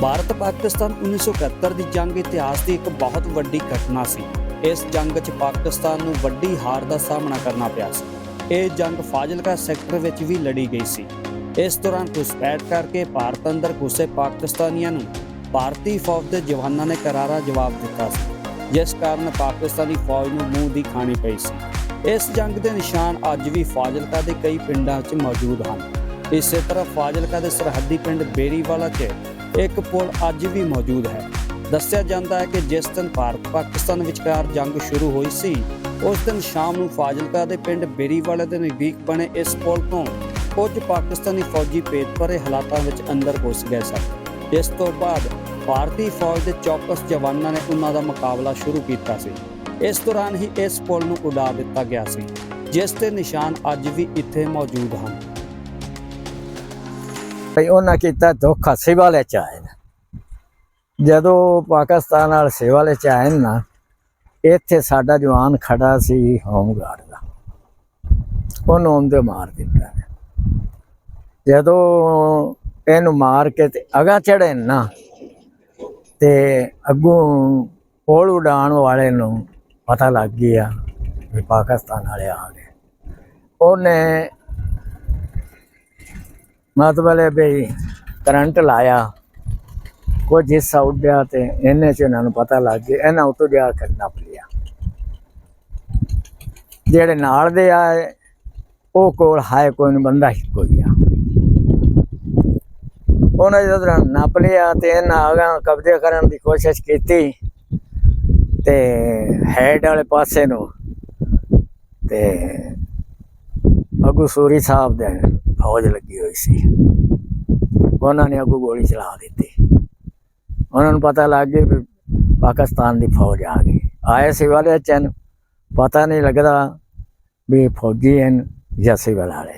ਭਾਰਤ ਪਾਕਿਸਤਾਨ 1971 ਦੀ ਜੰਗ ਇਤਿਹਾਸ ਦੀ ਇੱਕ ਬਹੁਤ ਵੱਡੀ ਘਟਨਾ ਸੀ। ਇਸ ਜੰਗ 'ਚ ਪਾਕਿਸਤਾਨ ਨੂੰ ਵੱਡੀ ਹਾਰ ਦਾ ਸਾਹਮਣਾ ਕਰਨਾ ਪਿਆ ਸੀ। ਇਹ ਜੰਗ ਫਾਜ਼ਿਲਕਾ ਸੈਕਟਰ ਵਿੱਚ ਵੀ ਲੜੀ ਗਈ ਸੀ। ਇਸ ਦੌਰਾਨ ਘੁਸਪੈਠ ਕਰਕੇ ਭਾਰਤ ਅੰਦਰ ਘੁਸੇ ਪਾਕਿਸਤਾਨੀਆਂ ਨੂੰ ਭਾਰਤੀ ਫੌਜ ਦੇ ਜਵਾਨਾਂ ਨੇ ਕਰਾਰਾ ਜਵਾਬ ਦਿੱਤਾ ਸੀ, ਜਿਸ ਕਾਰਨ ਪਾਕਿਸਤਾਨੀ ਫੌਜ ਨੂੰ ਮੂੰਹ ਦੀ ਖਾਣੀ ਪਈ ਸੀ। ਇਸ ਜੰਗ ਦੇ ਨਿਸ਼ਾਨ ਅੱਜ ਵੀ ਫਾਜ਼ਿਲਕਾ ਦੇ ਕਈ ਪਿੰਡਾਂ 'ਚ ਮੌਜੂਦ ਹਨ। ਇਸੇ ਤਰ੍ਹਾਂ ਫਾਜ਼ਿਲਕਾ ਦੇ ਸਰਹੱਦੀ ਪਿੰਡ ਬੇਰੀਵਾਲਾ 'ਚ ਇੱਕ ਪੁਲ ਅੱਜ ਵੀ ਮੌਜੂਦ ਹੈ। ਦੱਸਿਆ ਜਾਂਦਾ ਹੈ ਕਿ ਜਿਸ ਦਿਨ ਭਾਰਤ ਪਾਕਿਸਤਾਨ ਵਿਚਕਾਰ ਜੰਗ ਸ਼ੁਰੂ ਹੋਈ ਸੀ, ਉਸ ਦਿਨ ਸ਼ਾਮ ਨੂੰ ਫਾਜ਼ਿਲਕਾ ਦੇ ਪਿੰਡ ਬੇਰੀਵਾਲੇ ਦੇ ਨਜ਼ਦੀਕ ਬਣੇ ਇਸ ਪੁਲ ਤੋਂ ਕੁਝ ਪਾਕਿਸਤਾਨੀ ਫੌਜੀ ਭੇਦ ਭਰੇ ਹਾਲਾਤਾਂ ਵਿੱਚ ਅੰਦਰ ਘੁਸ ਗਏ ਸਨ। ਇਸ ਤੋਂ ਬਾਅਦ ਭਾਰਤੀ ਫੌਜ ਦੇ ਚੌਕਸ ਜਵਾਨਾਂ ਨੇ ਉਹਨਾਂ ਦਾ ਮੁਕਾਬਲਾ ਸ਼ੁਰੂ ਕੀਤਾ ਸੀ। ਇਸ ਦੌਰਾਨ ਹੀ ਇਸ ਪੁਲ ਨੂੰ ਉਡਾ ਦਿੱਤਾ ਗਿਆ ਸੀ, ਜਿਸ ਦੇ ਨਿਸ਼ਾਨ ਅੱਜ ਵੀ ਇੱਥੇ ਮੌਜੂਦ ਹਨ। ਭਈ ਉਹਨਾਂ ਕੀਤਾ ਧੋਖਾ ਸੇਵਾ ਚ ਆਏ ਜਦੋਂ ਪਾਕਿਸਤਾਨ ਨਾਲ ਸਿਵਾਲੇ ਚ ਆਏ ਨਾ, ਇੱਥੇ ਸਾਡਾ ਜਵਾਨ ਖੜਾ ਸੀ ਹੋਮਗਾਰਡ ਦਾ। ਉਹਨੂੰ ਉਹਦੇ ਮਾਰ ਦਿੱਤਾ ਜਦੋਂ ਇਹਨੂੰ ਮਾਰ ਕੇ ਤੇ ਅਗਾ ਚੜੇ ਨਾ, ਤੇ ਅੱਗੋਂ ਪੋਲ ਉਡਾਣ ਵਾਲੇ ਨੂੰ ਪਤਾ ਲੱਗ ਗਿਆ ਵੀ ਪਾਕਿਸਤਾਨ ਵਾਲੇ ਆ ਗਏ। ਉਹਨੇ ਮਤਲਬ ਵੀ ਕਰੰਟ ਲਾਇਆ। ਕੁਝ ਹਿੱਸਾ ਉੱਡਿਆ ਤੇ ਇਹਨੇ ਚ ਇਹਨਾਂ ਨੂੰ ਪਤਾ ਲੱਗ ਗਿਆ, ਇਹਨਾਂ ਉਤੋਂ ਜਾ ਕਰਨਾ ਪਿਆ ਜਿਹੜੇ ਨਾਲ ਦੇ ਆਏ, ਉਹ ਕੋਲ ਹਾਏ ਕੋਈ ਬੰਦਾ ਹੀ ਕੋਈ ਆ। ਉਹਨਾਂ ਜਦੋਂ ਨੱਪ ਲਿਆ ਤੇ ਇਹਨਾਂ ਆਗਾ ਕਬਜ਼ੇ ਕਰਨ ਦੀ ਕੋਸ਼ਿਸ਼ ਕੀਤੀ ਤੇ ਹੈਡ ਵਾਲੇ ਪਾਸੇ ਨੂੰ ਤੇ ਅਗੂ ਸੂਰੀ ਸਾਹਿਬ ਦੇ ਫੌਜ ਲੱਗੀ ਹੋਈ ਸੀ। ਉਹਨਾਂ ਨੇ ਅੱਗੋਂ ਗੋਲੀ ਚਲਾ ਦਿੱਤੀ। ਉਹਨਾਂ ਨੂੰ ਪਤਾ ਲੱਗ ਗਿਆ ਵੀ ਪਾਕਿਸਤਾਨ ਦੀ ਫੌਜ ਆ ਗਈ। ਆਏ ਸੀ ਵਾਲੇ ਚਨ ਪਤਾ ਨਹੀਂ ਲੱਗਦਾ ਵੀ ਫੌਜੀ ਹਨ ਜਾਂ ਸਿਵਲ ਵਾਲੇ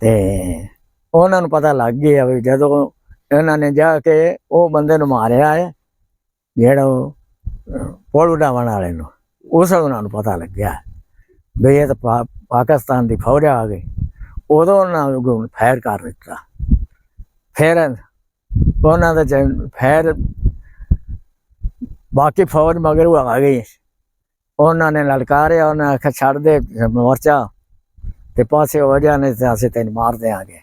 ਤੇ ਉਹਨਾਂ ਨੂੰ ਪਤਾ ਲੱਗ ਗਿਆ ਵੀ ਜਦੋਂ ਇਹਨਾਂ ਨੇ ਜਾ ਕੇ ਉਹ ਬੰਦੇ ਨੂੰ ਮਾਰਿਆ ਹੈ, ਜਿਹੜਾ ਉਹ ਪੁਲ ਉਡਾਉਣ ਵਾਲੇ ਨੂੰ, ਉਸ ਉਹਨਾਂ ਨੂੰ ਪਤਾ ਲੱਗਿਆ ਵੀ ਇਹ ਤਾਂ ਪਾ- ਪਾਕਿਸਤਾਨ ਦੀ ਫੌਜ ਆ ਗਈ। ਉਦੋਂ ਉਹਨਾਂ ਨੂੰ ਫਾਇਰ ਕਰ ਦਿੱਤਾ। ਫਿਰ ਉਹਨਾਂ ਦਾ ਜਨ- ਫਿਰ ਬਾਕੀ ਫੌਜ ਮਗਰ ਉਹ ਆ ਗਈ। ਉਹਨਾਂ ਨੇ ਲਲਕਾਰਿਆ, ਉਹਨਾਂ ਆਖਿਆ, ਛੱਡ ਦੇ ਮੋਰਚਾ ਤੇ ਪਾਸੇ ਹੋ ਜਾਣੇ ਤੇ ਅਸੀਂ ਤੈਨੂੰ ਮਾਰ ਦਿਆਂਗੇ।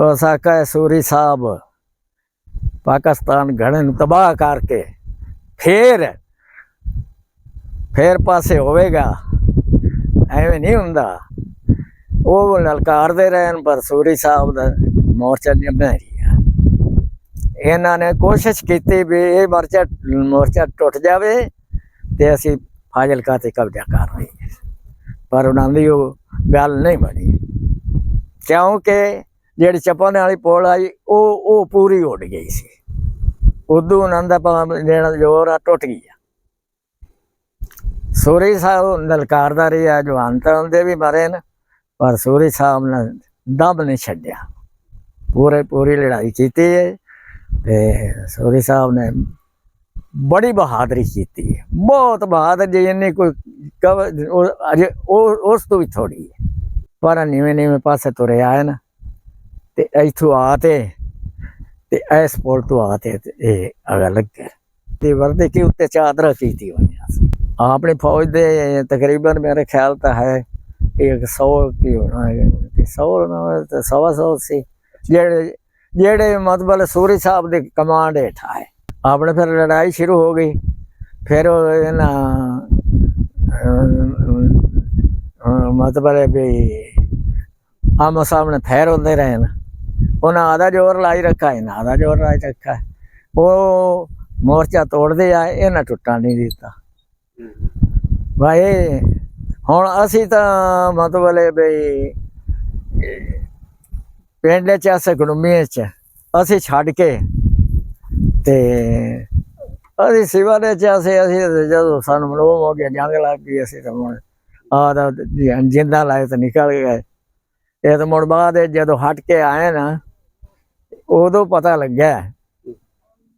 ਉਹ ਸਾਕਾ ਸੂਰੀ ਸਾਹਿਬ, ਪਾਕਿਸਤਾਨ ਘੜੇ ਨੂੰ ਤਬਾਹ ਕਰਕੇ ਫੇਰ ਫੇਰ ਪਾਸੇ ਹੋਵੇਗਾ। ਐਵੇਂ ਨਹੀਂ ਹੁੰਦਾ। ਉਹ ਲਲਕਾਰਦੇ ਰਹਿਣ ਪਰ ਸੂਰੀ ਸਾਹਿਬ ਦਾ ਮੋਰਚਾ ਨਿਭਾ ਰਿਹਾ ਇਹਨਾਂ ਨੇ ਕੋਸ਼ਿਸ਼ ਕੀਤੀ ਵੀ ਇਹ ਮੋਰਚਾ ਮੋਰਚਾ ਟੁੱਟ ਜਾਵੇ ਤੇ ਅਸੀਂ ਫਾਜ਼ਿਲਕਾ ਤੇ ਕਬਜ਼ਾ ਕਰ ਲਈਏ। ਪਰ ਉਹਨਾਂ ਦੀ ਉਹ ਗੱਲ ਨਹੀਂ ਬਣੀ। ਕਿਉਂਕਿ ਜਿਹੜੀ ਚਪਾਨੇ ਵਾਲੀ ਪੋਲ ਆਈ, ਉਹ ਉਹ ਪੂਰੀ ਉੱਡ ਗਈ ਸੀ। ਉਦੋਂ ਉਹਨਾਂ ਦਾ ਜਿਹੜਾ ਜ਼ੋਰ ਆ, ਟੁੱਟ ਗਿਆ। ਸੂਰੀ ਸਾਹਿਬ ਨਲਕਾਰਦਾ ਰਿਹਾ, ਜਵਾਨ ਤਾਂ ਹੁੰਦੇ ਵੀ ਮਰੇ ਨੇ। ਪਰ ਸੂਰੀ ਸਾਹਿਬ ਨੇ ਦਮ ਨਹੀਂ ਛੱਡਿਆ। ਪੂਰੇ ਪੂਰੀ ਲੜਾਈ ਕੀਤੀ ਹੈ ਤੇ ਸੂਰੀ ਸਾਹਿਬ ਨੇ ਬੜੀ ਬਹਾਦਰੀ ਕੀਤੀ ਹੈ। ਬਹੁਤ ਬਹਾਦਰ ਜੇ, ਇੰਨੀ ਕੋਈ ਕਵ- ਉਹ ਅਜੇ ਉਸ ਤੋਂ ਵੀ ਥੋੜੀ ਹੈ। ਪਰ ਨੀਵੇਂ ਨੀਵੇਂ ਪਾਸੇ ਤੁਰੇ ਆਏ ਨਾ ਤੇ ਇੱਥੋਂ ਆ ਤੇ ਤੇ ਇਸ ਪੁਲ ਤੋਂ ਆ ਤੇ ਇਹ ਅਗਾ ਲੱਗਿਆ ਤੇ ਵਰਦੇ ਕੇ ਉੱਤੇ ਚਾਦਰਾਂ ਕੀਤੀ ਹੋਈਆਂ ਸੀ। ਆਪਣੀ ਫੌਜ ਦੇ ਤਕਰੀਬਨ ਮੇਰੇ ਖਿਆਲ ਤਾਂ ਹੈ 100 ਕੀ ਹੋਣਾ ਹੈ 100 ਨਾ ਤੇ ਸਵਾ ਸੌ ਸੀ ਜਿਹੜੇ ਜਿਹੜੇ ਮਤਲਬ ਸੂਰੀ ਸਾਹਿਬ ਦੇ ਕਮਾਂਡ ਹੇਠ ਆਏ ਆਪਣੇ ਫਿਰ ਲੜਾਈ ਸ਼ੁਰੂ ਹੋ ਗਈ ਫਿਰ ਉਹ ਇਹਨਾਂ ਮਤਲਬ ਹੈ ਵੀ ਆਮੋ ਸਾਹਮਣੇ ਫੈਰ ਹੁੰਦੇ ਰਹੇ ਨਾ ਉਹਨਾਂ ਆਦਾ ਜ਼ੋਰ ਲਾਈ ਰੱਖਾ ਇਹਨਾਂ ਆਦਾ ਜ਼ੋਰ ਲਾਈ ਰੱਖਾ ਹੈ। ਉਹ ਮੋਰਚਾ ਤੋੜਦੇ ਆਏ ਇਹਨਾਂ ਟੁੱਟਣ ਨਹੀਂ ਦਿੱਤਾ ਭਾਈ ਹੁਣ ਅਸੀਂ ਤਾਂ ਮਤਲਬ ਬਈ, ਪਿੰਡ ਚ ਅਸੇ ਗੁਰਮੀਏ ਚ। ਅਸੀਂ ਛੱਡ ਕੇ ਤੇ ਅਸੀਂ ਸਿਵਾ ਦੇ ਚ ਅਸੀਂ ਅਸੀਂ ਜਦੋਂ ਸਾਨੂੰ ਮਲੋਮ ਹੋ ਗਿਆ, ਜੰਗ ਲੱਗ ਗਈ, ਅਸੀਂ ਤਾਂ ਹੁਣ ਆ ਜਿੰਦਾ ਲਾਏ ਤਾਂ ਨਿਕਲ ਗਏ। ਇਹ ਤਾਂ ਮੁੜ ਬਾਅਦ ਜਦੋਂ ਹਟ ਕੇ ਆਏ ਨਾ, ਉਦੋਂ ਪਤਾ ਲੱਗਿਆ।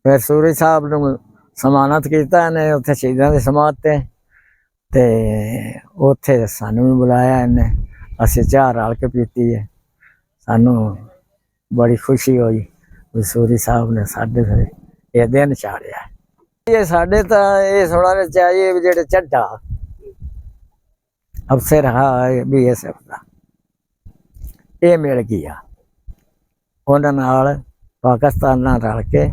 ਫਿਰ ਸੂਰੀ ਸਾਹਿਬ ਨੂੰ ਸਮਾਨਤ ਕੀਤਾ ਇਹਨੇ, ਉੱਥੇ ਸ਼ਹੀਦਾਂ ਦੇ ਸਮਾਧ ਤੇ। ਤੇ ਉੱਥੇ ਸਾਨੂੰ ਵੀ ਬੁਲਾਇਆ ਇਹਨੇ। ਅਸੀਂ ਚਾਹ ਰਲ ਕੇ ਪੀਤੀ ਹੈ। ਸਾਨੂੰ ਬੜੀ ਖੁਸ਼ੀ ਹੋਈ ਵੀ ਸੂਰੀ ਸਾਹਿਬ ਨੇ ਸਾਡੇ ਤੇ ਇਹ ਦਿਨ ਚਾੜਿਆ। ਇਹ ਸਾਡੇ ਤਾਂ ਇਹ ਸੁਣਾਣੇ ਚਾਹੀਏ ਵੀ ਜਿਹੜੇ ਚੱਡਾ ਅਫਸਰ ਹੈ ਬੀਐਸਐਫ ਦਾ। ਇਹ ਮਿਲ ਗਿਆ। ਉਹਨਾਂ ਨਾਲ ਪਾਕਿਸਤਾਨ ਨਾਲ ਰਲ ਕੇ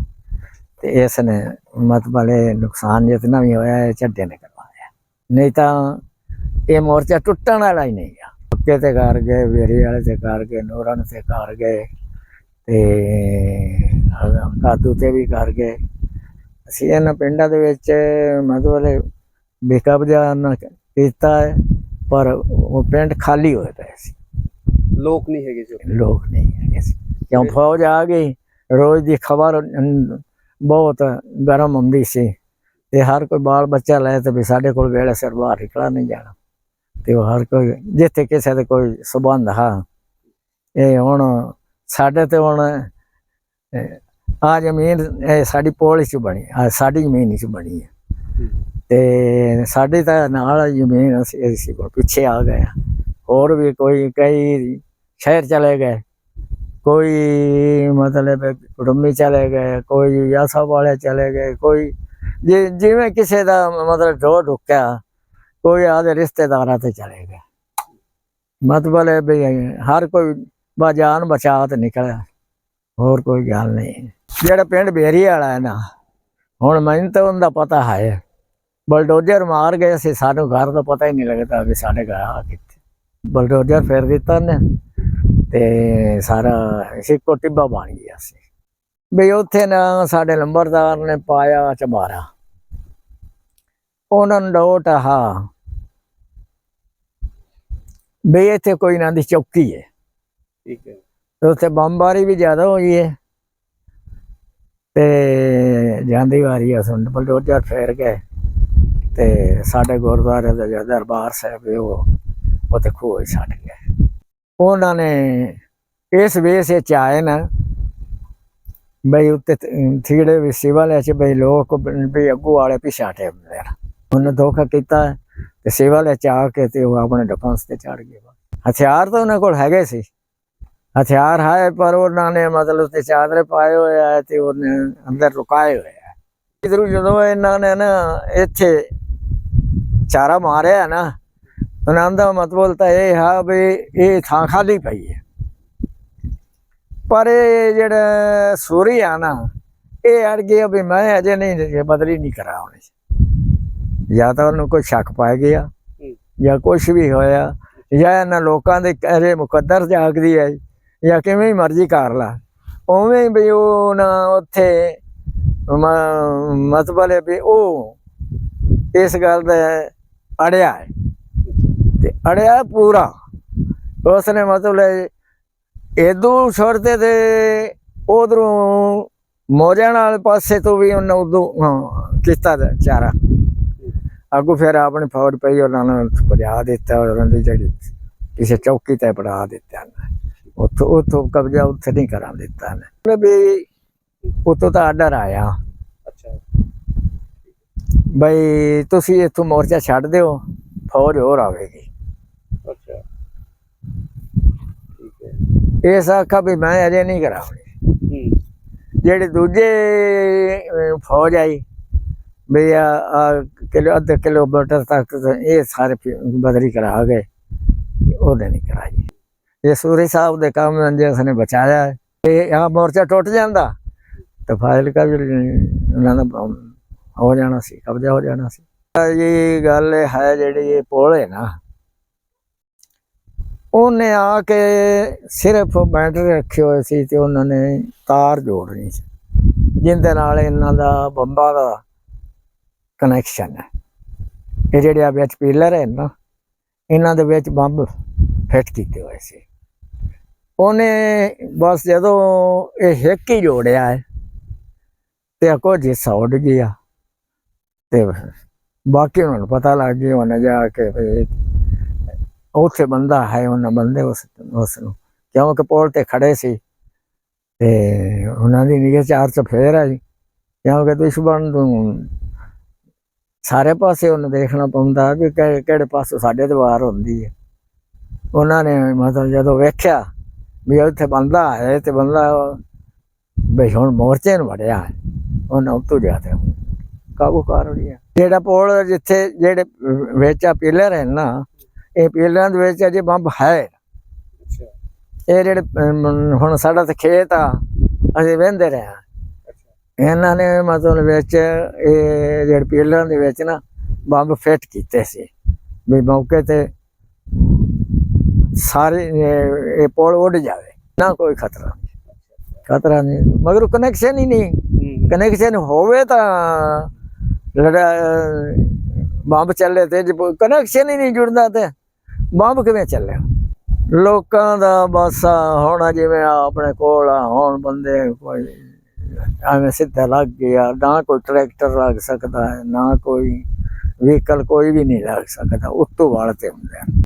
ਤੇ ਇਸ ਨੇ ਮਤਲਬ ਇਹ ਨੁਕਸਾਨ ਜਿਤਨਾ ਵੀ ਹੋਇਆ ਇਹ ਝੱਡੇ ਨੇ ਕਰਵਾਇਆ ਨਹੀਂ ਤਾਂ ਇਹ ਮੋਰਚਾ ਟੁੱਟਣ ਵਾਲਾ ਹੀ ਨਹੀਂ ਆ। ਪੱਕੇ ਤੇ ਕਰ ਗਏ ਵੇਰੇ ਵਾਲੇ ਤੇ ਕਰ ਗਏ ਨੂਰਨ ਤੇ ਕਰ ਗਏ ਤੇ ਕਾਦੂ ਤੇ ਵੀ ਕਰ ਗਏ। ਅਸੀਂ ਇਹਨਾਂ ਪਿੰਡਾਂ ਦੇ ਵਿੱਚ ਮਤਲਬ ਬੇਕਬਜ਼ਾ ਨਾ ਕੀਤਾ ਹੈ ਪਰ ਉਹ ਪਿੰਡ ਖਾਲੀ ਹੋਏ ਪਏ ਸੀ। ਲੋਕ ਨਹੀਂ ਹੈਗੇ ਜੋ ਲੋਕ ਨਹੀਂ ਹੈਗੇ ਸੀ। ਕਿਉਂ? ਫੌਜ ਆ ਗਈ ਰੋਜ਼ ਦੀ ਖਬਰ ਬਹੁਤ ਗਰਮ ਹੁੰਦੀ ਸੀ। ਤੇ ਹਰ ਕੋਈ ਬਾਲ ਬੱਚਾ ਲੈ ਤੇ ਵੀ ਸਾਡੇ ਕੋਲ ਵੇਲੇ ਸਿਰ ਬਾਹਰ ਨਿਕਲਾ ਨਹੀਂ ਜਾਣਾ ਤੇ ਉਹ ਹਰ ਕੋਈ ਜਿੱਥੇ ਕਿਸੇ ਦੇ ਕੋਈ ਸਬੰਧ ਹਾਂ ਇਹ ਹੁਣ ਸਾਡੇ ਤੇ ਹੁਣ ਆ ਜ਼ਮੀਨ ਇਹ ਸਾਡੀ ਪੋਲਿਸ ਚ ਬਣੀ, ਆ ਸਾਡੀ ਜ਼ਮੀਨ ਚ ਬਣੀ ਹੈ ਤੇ ਸਾਡੇ ਤਾਂ ਨਾਲ ਜ਼ਮੀਨ ਅਸੀਂ ਕੋਲ ਪਿੱਛੇ ਆ ਗਏ ਹਾਂ। ਹੋਰ ਵੀ ਕੋਈ, ਕਈ ਸ਼ਹਿਰ ਚਲੇ ਗਏ, ਕੋਈ ਮਤਲਬ ਕੁੜਮੀ ਚਲੇ ਗਏ, ਕੋਈ ਯਾਸਾ ਵਾਲੇ ਚਲੇ ਗਏ, ਕੋਈ ਜਿ- ਜਿਵੇਂ ਕਿਸੇ ਦਾ ਮਤਲਬ ਢੋ ਢੁੱਕਿਆ ਕੋਈ ਆਦੇ ਰਿਸ਼ਤੇਦਾਰਾਂ ਤੇ ਚਲੇ ਗਏ ਮਤਲਬ ਹੈ ਵੀ ਹਰ ਕੋਈ ਬਾਜਾਨ ਬਚਾ ਤੇ ਨਿਕਲਿਆ। ਹੋਰ ਕੋਈ ਗੱਲ ਨਹੀਂ। ਜਿਹੜਾ ਪਿੰਡ ਬੇਰੀ ਵਾਲਾ ਹੈ ਨਾ, ਹੁਣ ਮੈਨੂੰ ਤਾਂ ਉਹਦਾ ਪਤਾ ਹੈ। ਬਲਡੋਜ਼ਰ ਮਾਰ ਗਏ ਸੀ, ਸਾਨੂੰ ਘਰ ਦਾ ਪਤਾ ਹੀ ਨਹੀਂ ਲੱਗਦਾ ਵੀ ਸਾਡੇ ਘਰ ਆ ਕਿੱਥੇ। ਬਲਡੋਜ਼ਰ ਫੇਰ ਦਿੱਤਾ ਨੇ ਤੇ ਸਾਰਾ ਸਿੱਕੋ ਟਿੱਬਾ ਬਣ ਗਿਆ ਸੀ। ਵੀ ਉੱਥੇ ਨਾ ਸਾਡੇ ਲੰਬਰਦਾਰ ਨੇ ਪਾਇਆ ਚਮਾਰਾ ਉਹਨਾਂ ਨੂੰ ਡੋਟ ਹਾਂ ਵੀ ਇੱਥੇ ਕੋਈ ਨਾ ਦੀ ਚੌਕੀ ਹੈ ਠੀਕ ਹੈ ਉੱਥੇ ਬੰਬਾਰੀ ਵੀ ਜ਼ਿਆਦਾ ਹੋਈ ਹੈ ਤੇ ਜਾਂਦੀ ਵਾਰੀ ਆ ਸੁਣ ਬਲਡੋਜ਼ਰ ਫੇਰ ਗਏ। ਤੇ ਸਾਡੇ ਗੁਰਦੁਆਰੇ ਦਾ ਜਿਹੜਾ ਦਰਬਾਰ ਸਾਹਿਬ ਉਹ ਉੱਥੇ ਖੋਹ ਛੱਡ ਗਏ। ਉਹਨਾਂ ਨੇ ਇਸ ਵੇਸ ਵਿੱਚ ਆਏ ਨਾ। ਬਈ ਉੱਤੇ ਥੀੜੇ ਵੀ ਸਿਵਲ ਚ ਬਈ ਲੋਕ ਵੀ ਅੱਗੂ ਵਾਲੇ ਪਿਛਾਟੇ ਹੁੰਦੇ ਉਹਨੇ ਧੋਖਾ ਕੀਤਾ ਤੇ ਸਿਵਲ ਚ ਆ ਕੇ ਤੇ ਉਹ ਆਪਣੇ ਡਿਫੈਂਸ ਤੇ ਚੜ ਗਏ ਹਥਿਆਰ ਤਾਂ ਉਹਨਾਂ ਕੋਲ ਹੈਗੇ ਸੀ। ਹਥਿਆਰ ਹੈ, ਪਰ ਉਹਨਾਂ ਨੇ ਮਤਲਬ ਤੇ ਚਾਦਰੇ ਪਾਏ ਹੋਏ ਆ ਤੇ ਉਹਨੇ ਅੰਦਰ ਲੁਕਾਏ ਹੋਏ ਆ। ਇਧਰੋਂ ਜਦੋਂ ਇਹਨਾਂ ਨੇ ਨਾ ਇੱਥੇ ਚਾਰਾ ਮਾਰਿਆ ਨਾ, ਉਹਨਾਂ ਦਾ ਮਤਲਬ ਤਾਂ ਇਹ ਹੈ ਵੀ ਇਹ ਥਾਂ ਖਾਲੀ ਪਈ ਹੈ ਪਰ ਇਹ ਜਿਹੜਾ ਸੂਰੀ ਆ ਨਾ ਇਹ ਅੜ ਗਿਆ ਵੀ ਮੈਂ ਅਜੇ ਨਹੀਂ ਬਦਲੀ ਨਹੀਂ ਕਰਾ ਉਹਨੇ ਜਾਂ ਤਾਂ ਉਹਨੂੰ ਕੋਈ ਸ਼ੱਕ ਪੈ ਗਿਆ ਜਾਂ ਕੁਝ ਵੀ ਹੋਇਆ ਜਾਂ ਇਹਨਾਂ ਲੋਕਾਂ ਦੇ ਕਹਰੇ ਮੁਕੱਦਰ ਜਾਗਦੀ ਹੈ ਜਾਂ ਕਿਵੇਂ ਹੀ ਮਰਜ਼ੀ ਕਰ ਲਾ। ਉਵੇਂ ਹੀ ਵੀ ਉਹ ਨਾ ਉੱਥੇ ਮਤਲਬ ਹੈ ਵੀ ਉਹ ਇਸ ਗੱਲ ਦਾ ਅੜਿਆ ਹੈ। ਤੇ ਅੜਿਆ ਪੂਰਾ। ਉਸਨੇ ਮਤਲਬ ਇਦੋਂ ਛੋੜਦੇ ਤੇ ਉਧਰੋਂ ਮੋਜਾਂ ਵਾਲੇ ਪਾਸੇ ਤੋਂ ਵੀ ਉਹਨਾਂ ਉਦੋਂ ਕੀਤਾ ਚਾਰਾ। ਅੱਗੋਂ ਫਿਰ ਆਪਣੀ ਫੌਜ ਪਈ ਉਹਨਾਂ ਨੂੰ ਪਜਾ ਦਿੱਤਾ ਉਹਨਾਂ ਦੀ ਜਿਹੜੀ ਕਿਸੇ ਚੌਕੀ ਤੇ ਪੜਾ ਦਿੱਤਾ ਉੱਥੋਂ ਉੱਥੋਂ ਕਬਜ਼ਾ ਉੱਥੇ ਨਹੀਂ ਕਰਾ ਦਿੱਤਾ ਨੇ ਵੀ ਉੱਥੋਂ ਤਾਂ ਆਰਡਰ ਆਇਆ। ਅੱਛਾ। ਬਈ ਤੁਸੀਂ ਇੱਥੋਂ ਮੋਰਚਾ ਛੱਡ ਦਿਓ ਫੌਜ ਹੋਰ ਆਵੇਗੀ ਅੱਛਾ ਠੀਕ ਹੈ ਇਸ ਆਖਾ ਵੀ ਮੈਂ ਅਜੇ ਨਹੀਂ ਕਰਾਉਣੀ। ਜਿਹੜੇ ਦੂਜੇ ਫੌਜ ਆਈ ਵੀ ਆ ਕਿਲੋ ਅੱਧੇ ਕਿਲੋਮੀਟਰ ਤੱਕ ਤਾਂ ਇਹ ਸਾਰੇ ਬਦਲੀ ਕਰਾ ਗਏ ਉਹਨੇ ਨਹੀਂ ਕਰਾਈ। ਇਹ ਸੂਰੀ ਸਾਹਿਬ ਦੇ ਕੰਮ ਨੂੰ ਜਿਸ ਨੇ ਬਚਾਇਆ। ਇਹ ਆ ਮੋਰਚਾ ਟੁੱਟ ਜਾਂਦਾ ਤਾਂ ਫਾਇਲ ਕਾ ਵੀ ਉਹਨਾਂ ਦਾ ਹੋ ਜਾਣਾ ਸੀ ਕਬਜ਼ਾ ਹੋ ਜਾਣਾ ਸੀ। ਇਹ ਗੱਲ ਹੈ ਜਿਹੜੀ ਇਹ ਪੁਲ ਹੈ ਨਾ ਉਹਨੇ ਆ ਕੇ ਸਿਰਫ ਬੈਟਰੀ ਰੱਖੇ ਹੋਏ ਸੀ ਤੇ ਉਹਨਾਂ ਨੇ ਤਾਰ ਜੋੜਨੀ ਸੀ। ਜਿੰਦੇ ਨਾਲ ਇਹਨਾਂ ਦਾ ਬੰਬਾਂ ਦਾ ਕਨੈਕਸ਼ਨ ਹੈ। ਇਹ ਜਿਹੜੇ ਆ ਵਿੱਚ ਪੀਲਰ ਹੈ ਨਾ, ਇਹਨਾਂ ਦੇ ਵਿੱਚ ਬੰਬ ਫਿੱਟ ਕੀਤੇ ਹੋਏ ਸੀ। ਉਹਨੇ ਬਸ ਜਦੋਂ ਇਹ ਹਿੱਕ ਹੀ ਜੋੜਿਆ ਹੈ, ਤੇ ਕੁਝ ਹਿੱਸਾ ਉੱਡ ਗਿਆ, ਤੇ ਬਾਕੀ ਉਹਨਾਂ ਨੂੰ ਪਤਾ ਲੱਗ ਗਿਆ, ਉਹਨੇ ਜਾ ਕੇ ਉੱਥੇ ਬੰਦਾ ਹੈ, ਉਹਨਾਂ ਬੰਦੇ ਉਸ ਉਸ ਨੂੰ। ਕਿਉਂਕਿ ਪੋਲ ਤੇ ਖੜੇ ਸੀ ਤੇ ਉਹਨਾਂ ਦੀ ਨਿਗਾਹ ਚਾਰ ਚ ਫੇਰ ਜੀ ਕਿਉਂਕਿ ਦੁਸ਼ਮਣ ਨੂੰ ਸਾਰੇ ਪਾਸੇ ਉਹਨੂੰ ਦੇਖਣਾ ਪੈਂਦਾ ਵੀ ਕਿਹੜੇ ਪਾਸੋਂ ਸਾਡੇ ਤੇ ਵਾਰ ਹੁੰਦੀ ਹੈ। ਉਹਨਾਂ ਨੇ ਮਤਲਬ ਜਦੋਂ ਵੇਖਿਆ ਵੀ ਉੱਥੇ ਬੰਦਾ ਹੈ ਤੇ ਬੰਦਾ ਵੀ ਹੁਣ ਮੋਰਚੇ ਨੂੰ ਵੜਿਆ ਹੈ, ਉਹਨਾਂ ਉੱਤੋਂ ਜਾ ਤੇ ਕਾਬੂ ਕਰ ਲਿਆ। ਜਿਹੜਾ ਪੋਲ ਜਿੱਥੇ, ਜਿਹੜੇ ਵਿੱਚ ਆ ਪਿਲਰ ਹੈ ਨਾ ਇਹ ਪਿਲਰਾਂ ਦੇ ਵਿੱਚ ਅਜੇ ਬੰਬ ਹੈ। ਇਹ ਜਿਹੜੇ ਹੁਣ ਸਾਡਾ ਤੇ ਖੇਤ ਆ ਅਸੀਂ ਵਹਿੰਦੇ ਰਹੇ ਹਾਂ। ਇਹਨਾਂ ਨੇ ਮਤਲਬ ਵਿੱਚ ਇਹ ਜਿਹੜੇ ਪਿਲਰਾਂ ਦੇ ਵਿੱਚ ਨਾ ਬੰਬ ਫਿੱਟ ਕੀਤੇ ਸੀ। ਵੀ ਮੌਕੇ ਤੇ ਸਾਰੇ ਇਹ ਪੁਲ ਉੱਡ ਜਾਵੇ। ਨਾ ਕੋਈ ਖਤਰਾ ਖਤਰਾ ਨਹੀਂ। ਮਗਰ ਕਨੈਕਸ਼ਨ ਹੀ ਨਹੀਂ। ਕਨੈਕਸ਼ਨ ਹੋਵੇ ਤਾਂ ਲੜਾ ਬੰਬ ਚੱਲੇ ਤੇ ਕਨੈਕਸ਼ਨ ਹੀ ਨਹੀਂ ਜੁੜਦਾ ਤੇ ਬੰਬ ਕਿਵੇਂ ਚੱਲਿਆ? ਲੋਕਾਂ ਦਾ ਬਸ ਹੁਣ ਜਿਵੇਂ ਆਪਣੇ ਕੋਲ ਆ, ਹੁਣ ਬੰਦੇ ਕੋਈ ਐਵੇਂ ਸਿੱਧਾ ਲੱਗ ਗਿਆ, ਨਾ ਕੋਈ ਟਰੈਕਟਰ ਲੱਗ ਸਕਦਾ ਹੈ ਨਾ ਕੋਈ ਵਹੀਕਲ ਕੋਈ ਵੀ ਨਹੀਂ ਲੱਗ ਸਕਦਾ ਉੱਤੋਂ ਵਾਲ ਤੇ ਹੁੰਦੇ